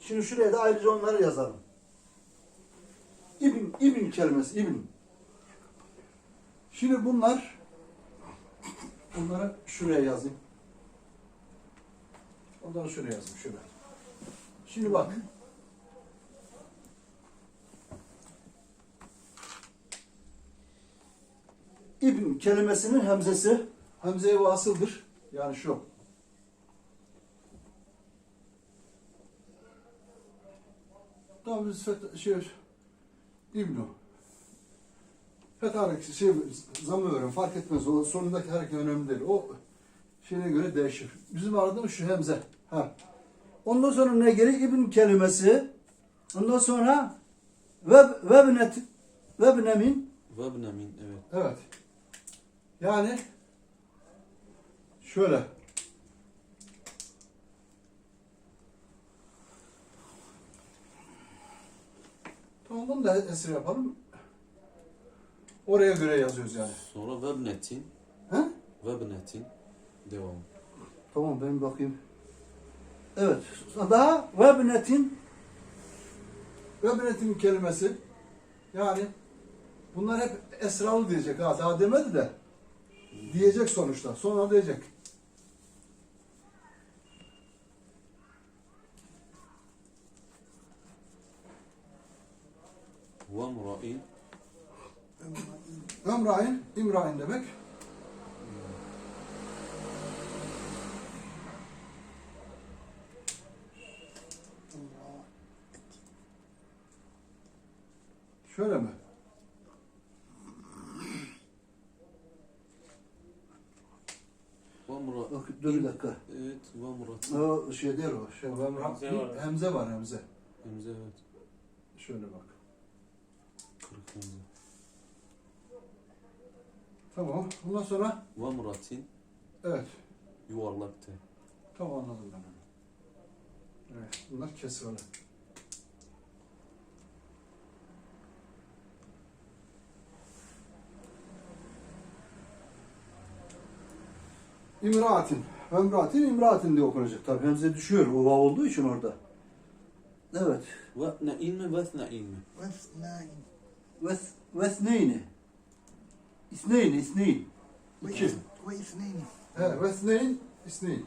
Şimdi şuraya da ayrıca onları yazalım. İbn, İbn kelimesi, İbn. Şimdi bunlar, bunları şuraya yazayım. Onları şuraya yazayım, şöyle. Şimdi bak. İbn kelimesinin hemzesi, hemze-i vasıldır. Yani şu. Tamam biz fet, şey, İbnu. Fet hareketi, şey, zammı fark etmez. O sonundaki hareket önemli değil. O şeyine göre değişir. Bizim aradığımız şu hemze. Ha. Ondan sonra ne gelir? İbn kelimesi. Ondan sonra veb, vebnet, vebnemin. Vebnemin evet. Evet. Yani şöyle. Tamam bunu da esir yapalım. Oraya göre yazıyoruz yani. Sonra vebnetin. He? Vebnetin. Devam. Tamam ben bakayım. Evet. Daha vebnetin vebnetin kelimesi yani bunlar hep esralı diyecek ha daha demedi de diyecek sonuçta. Sonra diyecek. Vemra'in. Ömrain, İmrain demek. Şöyle mi? Vemra. Bak dur bir dakika. Evet. Vemratin. O şey değil o. Şey, Ömra, Hemze var. hemze var hemze. Hemze evet. Şöyle bak. Tamam. Ondan sonra? Ve muratin Evet. yuvarlakta. Tamam anladım ben onu. Evet. Bunlar kesralı. İmraatin. Emraatin, imraatin diye okunacak tabii. Hemze düşüyor. O vav olduğu için orada. Evet. Ve ne'in mi ve ne'in mi? Vesnain. Ves, vesneyni. İsneyni, isneyn. İki. Ve isneyni. He, vesneyn, isneyn.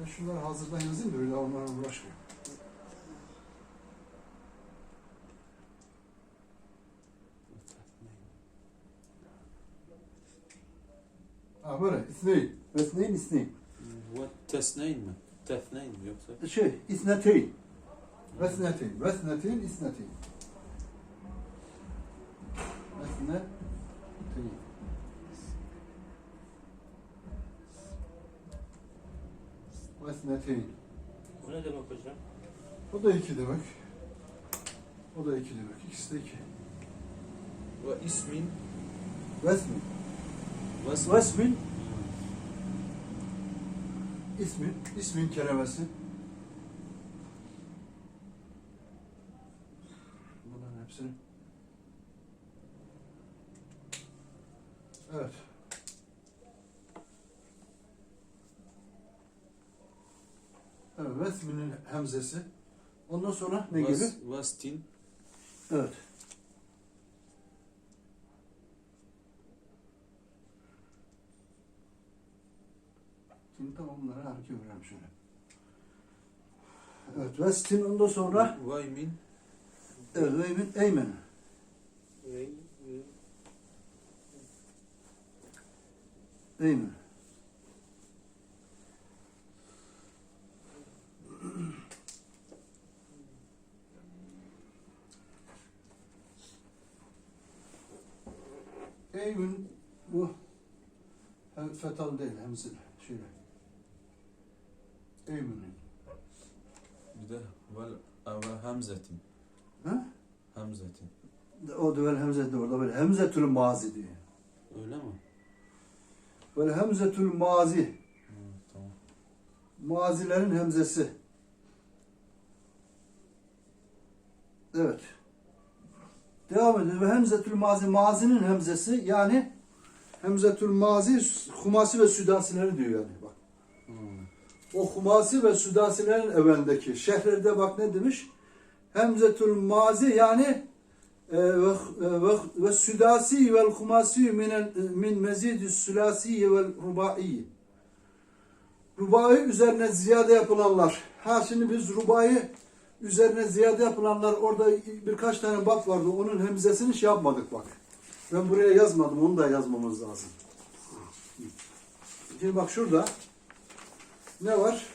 Ben şunları hazırdan yazayım da öyle onlarla uğraşmayayım. Ha böyle, isneyn. Vesneyn, isneyn. Hmm, Tesneyn mi? Tefneyn mi yoksa? Şey, isneteyn. Vesneteyn, vesneteyn, isneteyn. Vesneteyn. Vesneteyn. Bu ne demek hocam? O da iki demek. O da iki demek. İkisi de iki. Ve ismin. Vesmin. Vesmin. Vesmin ismin, ismin kelimesi. Evet. Evet, vesminin hemzesi. Ondan sonra ne gibi? Ves- Vestin. Evet. Şimdi tamam bunları hareket verelim şöyle. Evet, Westin ondan sonra Veymin. evet, Eymen, Eymen. Ve, ve, Eymen. Eymen bu hem fetal değil hemzin şöyle. Eymen'in. Bir de vel ve hemzetin. Ha? Hemzetin. O da böyle hemze de orada böyle hemzetül mazi diyor. Öyle mi? Böyle hemzetül mazi. Tamam. Mazilerin hemzesi. Evet. Devam ediyor. Ve hemzetül mazi, mazinin hemzesi yani Hemzetül mazi, humasi ve südasileri diyor yani bak. Hmm. O humasi ve südasilerin evvelindeki şehirlerde bak ne demiş? Hemzetül mazi yani ve ve ve südasi vel humasi min min mezidü sülasi vel rubai. Rubai üzerine ziyade yapılanlar. Ha şimdi biz rubai üzerine ziyade yapılanlar orada birkaç tane bab vardı. Onun hemzesini şey yapmadık bak. Ben buraya yazmadım. Onu da yazmamız lazım. Şimdi bak şurada ne var?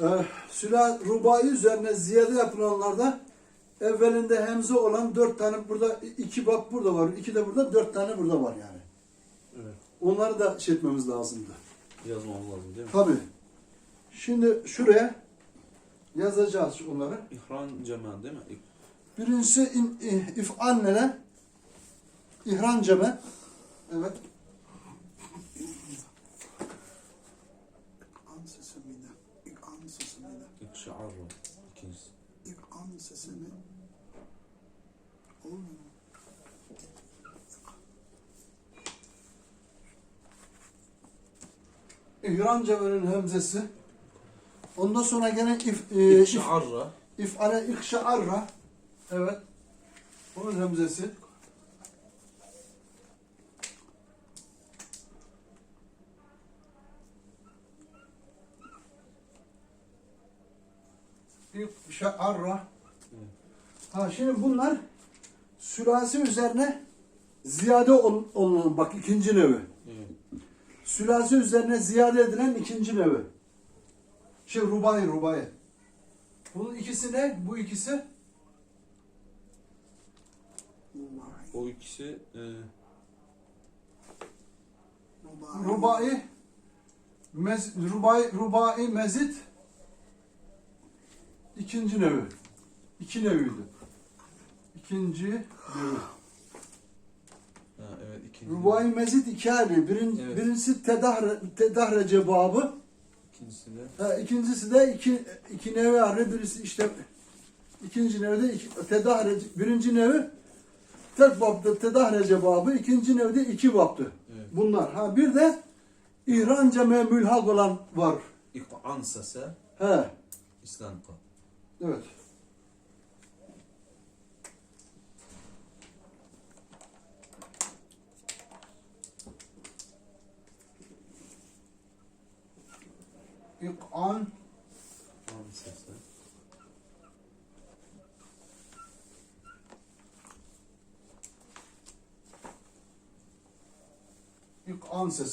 Ee, süla rubai üzerine ziyade yapılanlarda evvelinde hemze olan dört tane burada iki bak burada var. iki de burada dört tane burada var yani. Evet. Onları da şey etmemiz lazımdı. Yazmam lazım değil mi? Tabi. Şimdi şuraya yazacağız onları. İhran cema değil mi? Birincisi in, i- if'al neler? İhran ceme. Evet. İk'an sesi miydi? İk'an sesi miydi? İkşa'arra. İkincisi. İk'an sesi mi? Olmuyor mu? İhran cemenin hemzesi. Ondan sonra gene if, e, if, İkşa'arra. if'ale ikşa'arra. Evet. Onun hemzesi. İkşa'arra. Evet. Ha şimdi bunlar sülasi üzerine ziyade ol- olunan bak ikinci nevi. Evet. Sülasi üzerine ziyade edilen ikinci nevi. Şey rubai rubai. Bunun ikisi ne? Bu ikisi. O ikisi e, Rubai. rubai mez, rubai rubai mezit ikinci nevi. İki neviydi. İkinci nevi. Rubai mezit iki hali. Birin, Evet. Birincisi tedahre, tedahre cevabı. İkincisi de Ha, ikincisi de iki, iki nevi arı birisi işte ikinci nevi de iki, tedahre, birinci nevi tek baptı tedahre cevabı, ikinci nevi de iki baptı. Evet. Bunlar. Ha bir de İhran ceme mülhak olan var. İk'an sese He. İslam'da. Evet. İk'an İk'an sese. İk'an sesi.